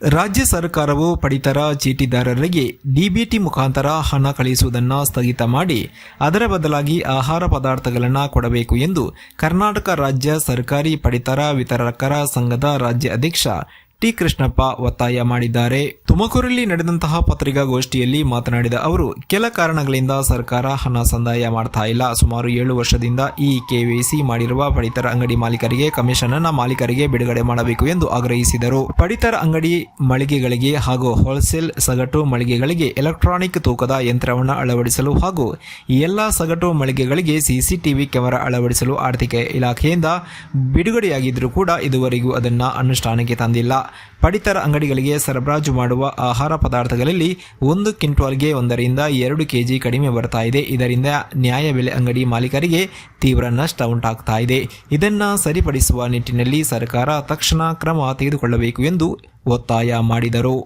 ರಾಜ್ಯ ಸರ್ಕಾರವು ಪಡಿತರ ಚೀಟಿದಾರರಿಗೆ ಡಿಬಿಟಿ ಮುಖಾಂತರ ಹಣ ಕಳಿಸುವುದನ್ನು ಸ್ಥಗಿತ ಮಾಡಿ ಅದರ ಬದಲಾಗಿ ಆಹಾರ ಪದಾರ್ಥಗಳನ್ನು ಕೊಡಬೇಕು ಎಂದು ಕರ್ನಾಟಕ ರಾಜ್ಯ ಸರ್ಕಾರಿ ಪಡಿತರ ವಿತರಕರ ಸಂಘದ ರಾಜ್ಯ ಅಧ್ಯಕ್ಷ ಟಿ ಕೃಷ್ಣಪ್ಪ ಒತ್ತಾಯ ಮಾಡಿದ್ದಾರೆ. ತುಮಕೂರಲ್ಲಿ ನಡೆದಂತಹ ಪತ್ರಿಕಾಗೋಷ್ಠಿಯಲ್ಲಿ ಮಾತನಾಡಿದ ಅವರು, ಕೆಲ ಕಾರಣಗಳಿಂದ ಸರ್ಕಾರ ಹಣ ಸಂದಾಯ ಮಾಡ್ತಾ ಇಲ್ಲ. ಸುಮಾರು ಏಳು ವರ್ಷದಿಂದ ಈ ಕೆವಿಸಿ ಮಾಡಿರುವ ಪಡಿತರ ಅಂಗಡಿ ಮಾಲೀಕರಿಗೆ ಕಮಿಷನ್ ಅನ್ನ ಮಾಲೀಕರಿಗೆ ಬಿಡುಗಡೆ ಮಾಡಬೇಕು ಎಂದು ಆಗ್ರಹಿಸಿದರು. ಪಡಿತರ ಅಂಗಡಿ ಮಳಿಗೆಗಳಿಗೆ ಹಾಗೂ ಹೋಲ್ಸೇಲ್ ಸಗಟು ಮಳಿಗೆಗಳಿಗೆ ಎಲೆಕ್ಟ್ರಾನಿಕ್ ತೂಕದ ಯಂತ್ರವನ್ನು ಅಳವಡಿಸಲು ಹಾಗೂ ಎಲ್ಲ ಸಗಟು ಮಳಿಗೆಗಳಿಗೆ ಸಿಸಿಟಿವಿ ಕ್ಯಾಮೆರಾ ಅಳವಡಿಸಲು ಆರ್ಥಿಕ ಇಲಾಖೆಯಿಂದ ಬಿಡುಗಡೆಯಾಗಿದ್ದರೂ ಕೂಡ ಇದುವರೆಗೂ ಅದನ್ನು ಅನುಷ್ಠಾನಕ್ಕೆ ತಂದಿಲ್ಲ. ಪಡಿತರ ಅಂಗಡಿಗಳಿಗೆ ಸರಬರಾಜು ಮಾಡುವ ಆಹಾರ ಪದಾರ್ಥಗಳಲ್ಲಿ ಒಂದು ಕ್ವಿಂಟಾಲ್ಗೆ ಒಂದರಿಂದ ಎರಡು ಕೆಜಿ ಕಡಿಮೆ ಬರ್ತಾ ಇದೆ. ಇದರಿಂದ ನ್ಯಾಯಬೆಲೆ ಅಂಗಡಿ ಮಾಲೀಕರಿಗೆ ತೀವ್ರ ನಷ್ಟ ಉಂಟಾಗ್ತಾ ಇದೆ. ಇದನ್ನು ಸರಿಪಡಿಸುವ ನಿಟ್ಟಿನಲ್ಲಿ ಸರ್ಕಾರ ತಕ್ಷಣ ಕ್ರಮ ತೆಗೆದುಕೊಳ್ಳಬೇಕು ಎಂದು ಒತ್ತಾಯ ಮಾಡಿದರು.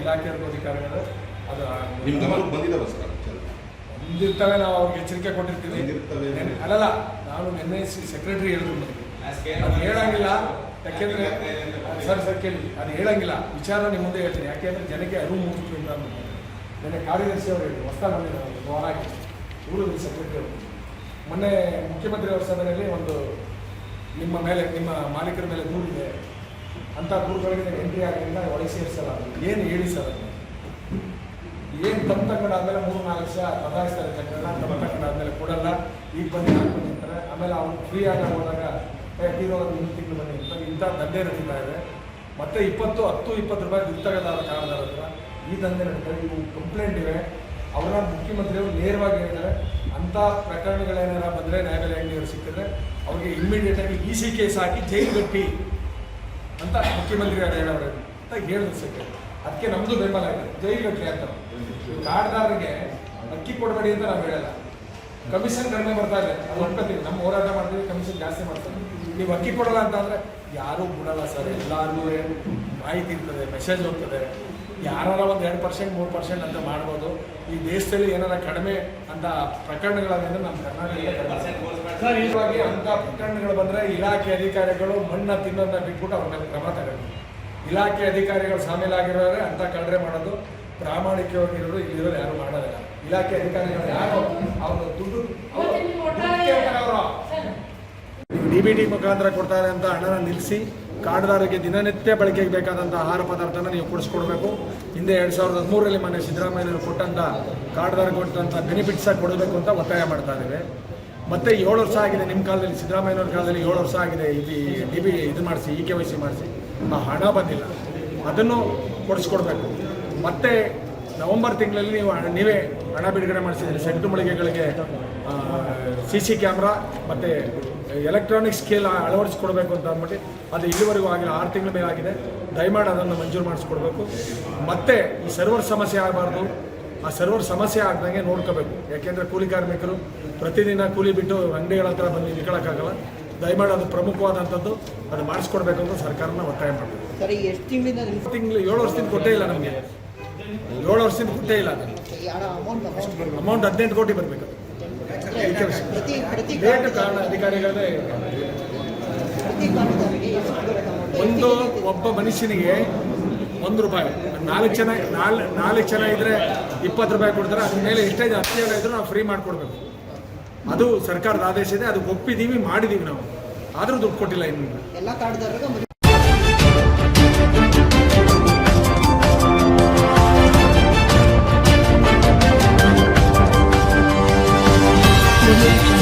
ಇಲಾಖೆ ಬಂದಿರ್ತವೆ ನಾವು ಅವ್ರಿಗೆ ಎಚ್ಚರಿಕೆ ಕೊಟ್ಟಿರ್ತೀವಿ. ಅಲ್ಲಲ್ಲ ನಾನು ಸಿ ಸೆಕ್ರೆಟರಿ ಹೇಳಿದ್ರು ಅದು ಹೇಳಂಗಿಲ್ಲ. ಯಾಕೆಂದ್ರೆ ಸರ್ ಸರ್ ಕೇಳಿ. ಅದು ಹೇಳಂಗಿಲ್ಲ. ವಿಚಾರ ನಿಮ್ಮ ಮುಂದೆ ಹೇಳ್ತೀನಿ. ಯಾಕೆಂದ್ರೆ ಜನಕ್ಕೆ ಅರಿವು ಮೂಡಿಸ್ತು ಅಂತ ನನ್ನ ಕಾರ್ಯದರ್ಶಿ ಅವರು ಹೇಳಿ ಹೊಸ ಬಂದಿದ್ದಾರೆ ಅವರು. ಇವರು ಸೆಕ್ರೆಟರಿ ಅವರು. ಮೊನ್ನೆ ಮುಖ್ಯಮಂತ್ರಿ ಅವರ ಸಭೆಯಲ್ಲಿ ಒಂದು ನಿಮ್ಮ ಮೇಲೆ ನಿಮ್ಮ ಮಾಲೀಕರ ಮೇಲೆ ದೂರಿದೆ ಅಂತ ದೂರುಗಳಿಗೆ ಎಂಟ್ರಿ ಆಗಿಲ್ಲ ಒಳಗೆ ಸೇರಿಸಲ್ಲ. ಏನು ಹೇಳಿ ಸರ್ ಅದು? ಏನು ತಪ್ಪು ತಗೊಂಡಾದ್ಮೇಲೆ ಮೂರು ನಾಲ್ಕು ವರ್ಷ ಬದಲಾಯಿಸ್ತಾರೆ ತಗೊಂಡ ತಪ್ಪು ತಗೊಂಡಾದ್ಮೇಲೆ ಕೊಡಲ್ಲ. ಈಗ ಬಂದು ಆಮೇಲೆ ಅವ್ನು ಫ್ರೀ ಆಗಿ ಹೋದಾಗ ಹೀರೋ ಇನ್ನೊಂದು ತಿಂಗಳು ಬನ್ನಿ. ಅಂತ ಇಂಥ ದಂಧೆ ನಡೀತಾ ಇದೆ. ಮತ್ತೆ ಇಪ್ಪತ್ತು, ಹತ್ತು, ಇಪ್ಪತ್ತು ರೂಪಾಯಿ ದುಡ್ಡು ತಗೋದಾರ ಕಾರಣದಾರ ಹತ್ರ ಈ ದಂಧೆ ನಡೀತಾ ಇವು ಕಂಪ್ಲೇಂಟ್ ಇವೆ. ಅವರ ಮುಖ್ಯಮಂತ್ರಿಯವರು ನೇರವಾಗಿ ಹೇಳ್ತಾರೆ ಅಂಥ ಪ್ರಕರಣಗಳೇನಾರ ಬಂದರೆ ನ್ಯಾಯಾಲಯ ಅಂಗಡಿಯವರು ಸಿಕ್ಕಿದ್ರೆ ಅವ್ರಿಗೆ ಇಮ್ಮಿಡಿಯೇಟಾಗಿ ಇ ಸಿ ಕೇಸ್ ಹಾಕಿ ಜೈಲು ಕಟ್ಟಿ ಅಂತ ಮುಖ್ಯಮಂತ್ರಿ ಅವರು ಹೇಳೋರು. ಅಂತ ಹೇಳಿದ್ರು ಸರ್ ಅದಕ್ಕೆ ನಮ್ಮದು ಬೆಂಬಲ ಇದೆ. ಜೈಲು ಕಟ್ಟಿ ಅಂತ. ಕಾರ್ಡ್ದಾರರಿಗೆ ಅಕ್ಕಿ ಕೊಡಬೇಡಿ ಅಂತ ನಾವು ಹೇಳಲ್ಲ. ಕಮಿಷನ್ ಕಡಿಮೆ ಬರ್ತಾ ಇದೆ. ಅದು ನಮ್ಮ ಹೋರಾಟ ಮಾಡ್ತೀವಿ, ಕಮಿಷನ್ ಜಾಸ್ತಿ ಮಾಡ್ತಾರೆ ನೀವು ಅಕ್ಕಿ ಕೊಡಲ್ಲ ಅಂತ ಅಂದ್ರೆ ಯಾರೂ ಬಿಡಲ್ಲ ಸರ್. ಎಲ್ಲರಿಗೂ ಮಾಹಿತಿ ಇರ್ತದೆ ಮೆಸೇಜ್ ಹೋಗ್ತದೆ. ಯಾರಾರ ಒಂದು ಎರಡು ಪರ್ಸೆಂಟ್ ಮೂರು ಪರ್ಸೆಂಟ್ ಅಂತ ಮಾಡ್ಬೋದು. ಈ ದೇಶದಲ್ಲಿ ಏನಾರ ಕಡಿಮೆ ಅಂತ ಪ್ರಕರಣಗಳಾದ್ರೆ ನಮ್ಮ ಕರ್ನಾಟಕ ಅಂತ ಪ್ರಕರಣಗಳು ಬಂದರೆ ಇಲಾಖೆ ಅಧಿಕಾರಿಗಳು ಮಣ್ಣ ತಿನ್ನೋದನ್ನ ಬಿಟ್ಬಿಟ್ಟು ಅವ್ರ ಮೇಲೆ ಕ್ರಮ ತಗೊಂಡು ಇಲಾಖೆ ಅಧಿಕಾರಿಗಳು ಸಾಮೀಲಾಗಿರೋರೆ ಅಂತ ಕಳ್ರೆ ಮಾಡೋದು. ಪ್ರಾಮಾಣಿಕವಾಗಿರೋರು ಇಲ್ಲಿರೋರು ಯಾರು ಮಾಡೋದಿಲ್ಲ. ಇಲಾಖೆ ಅಧಿಕಾರಿಗಳು ಯಾರು? ಅವರು ದುಡ್ಡು ಡಿಬಿಟಿ ದುಡ್ಡು ಕೊಡ್ತಾ ಇದೆ ಡಿ ಬಿ ಟಿ ಮುಖಾಂತರ ಕೊಡ್ತಾರೆ ಅಂತ ಹಣನ ನಿಲ್ಲಿಸಿ ಕಾರ್ಡ್ದಾರರಿಗೆ ದಿನನಿತ್ಯ ಬಳಕೆಗೆ ಬೇಕಾದಂಥ ಆಹಾರ ಪದಾರ್ಥನ ನೀವು ಕೊಡಿಸ್ಕೊಡ್ಬೇಕು. ಹಿಂದೆ ಎರಡು ಸಾವಿರದ ಹದಿಮೂರರಲ್ಲಿ ಮೊನ್ನೆ ಸಿದ್ದರಾಮಯ್ಯನವರು ಕೊಟ್ಟಂಥ ಕೊಟ್ಟಂತ ಕೊಟ್ಟಂಥ ಬೆನಿಫಿಟ್ಸಾಗಿ ಕೊಡಬೇಕು ಅಂತ ಒತ್ತಾಯ ಮಾಡ್ತಾ ಇದ್ದೇವೆ. ಮತ್ತೆ ಏಳು ವರ್ಷ ಆಗಿದೆ ನಿಮ್ಮ ಕಾಲದಲ್ಲಿ ಸಿದ್ದರಾಮಯ್ಯನವ್ರ ಕಾಲದಲ್ಲಿ ಏಳು ವರ್ಷ ಆಗಿದೆ ಇಲ್ಲಿ ಡಿ ಬಿ ಇದು ಮಾಡಿಸಿ ಇ ಕೆ ವೈ ಸಿ ಮಾಡಿಸಿ. ಆ ಹಣ ಬಂದಿಲ್ಲ. ಅದನ್ನು ಕೊಡಿಸ್ಕೊಡ್ಬೇಕು. ಮತ್ತೆ ನವೆಂಬರ್ ತಿಂಗಳಲ್ಲಿ ನೀವು ಹಣ- ನೀವೇ ಹಣ ಬಿಡುಗಡೆ ಮಾಡಿಸಿದ್ರಿ ಸೆಂಟು ಮಳಿಗೆಗಳಿಗೆ ಸಿ ಸಿ ಕ್ಯಾಮ್ರಾ ಮತ್ತು ಎಲೆಕ್ಟ್ರಾನಿಕ್ ಸ್ಕೇಲ್ ಅಳವಡಿಸ್ಕೊಡ್ಬೇಕು ಅಂತ ಅಂದ್ಬಿಟ್ಟು ಅದು ಇಲ್ಲಿವರೆಗೂ ಆಗಿಲ್ಲ. ಆರು ತಿಂಗಳ ಮೇಲೆ ಆಗಿದೆ. ದಯಮಾಡಿ ಅದನ್ನು ಮಂಜೂರು ಮಾಡಿಸ್ಕೊಡ್ಬೇಕು. ಮತ್ತೆ ಈ ಸರ್ವರ್ ಸಮಸ್ಯೆ ಆಗಬಾರ್ದು. ಆ ಸರ್ವರ್ ಸಮಸ್ಯೆ ಆಗ್ದಂಗೆ ನೋಡ್ಕೋಬೇಕು. ಯಾಕೆಂದರೆ ಕೂಲಿ ಕಾರ್ಮಿಕರು ಪ್ರತಿದಿನ ಕೂಲಿ ಬಿಟ್ಟು ಅಂಗಡಿಗಳ ಹತ್ರ ಬಂದು ನಿಲ್ಕೊಳ್ಳೋಕ್ಕಾಗಲ್ಲ ದಯಮಾಡಿ ಅದು ಪ್ರಮುಖವಾದಂಥದ್ದು. ಅದು ಮಾಡಿಸ್ಕೊಡ್ಬೇಕು ಅಂತ ಸರ್ಕಾರನ ಒತ್ತಾಯ ಮಾಡಬೇಕು ಸರಿ ಎಷ್ಟು ತಿಂಗಳಿಂದ ತಿಂಗಳು ಏಳು ವರ್ಷದಿಂದ ಕೊಟ್ಟೇ ಇಲ್ಲ ನಮಗೆ. ಏಳು ವರ್ಷದಿಂದ ಕೊಟ್ಟೇ ಇಲ್ಲ ಅಮೌಂಟ್ ಹದಿನೆಂಟು ಕೋಟಿ ಬರಬೇಕು. ಕಾರಣ ಅಧಿಕಾರಿಗಳೇ? ಒಂದು ಒಬ್ಬ ಮನುಷ್ಯನಿಗೆ ಒಂದು ರೂಪಾಯಿ, ನಾಲ್ಕು ಜನ, ನಾಲ್, ನಾಲ್ಕು ಜನ ಇದ್ರೆ ಇಪ್ಪತ್ತು ರೂಪಾಯಿ ಕೊಡ್ತಾರೆ, ಅದ್ರ ಮೇಲೆ ಎಷ್ಟೇ ಹತ್ತು ಜನ ಇದ್ರೂ ನಾವು ಫ್ರೀ ಮಾಡಿಕೊಡ್ಬೇಕು. ಅದು ಸರ್ಕಾರದ ಆದೇಶ ಇದೆ, ಅದು ಒಪ್ಪಿದ್ದೀವಿ ಮಾಡಿದ್ದೀವಿ ನಾವು. ಆದರೂ ದುಡ್ಡು ಕೊಟ್ಟಿಲ್ಲ ಇನ್ನು. You.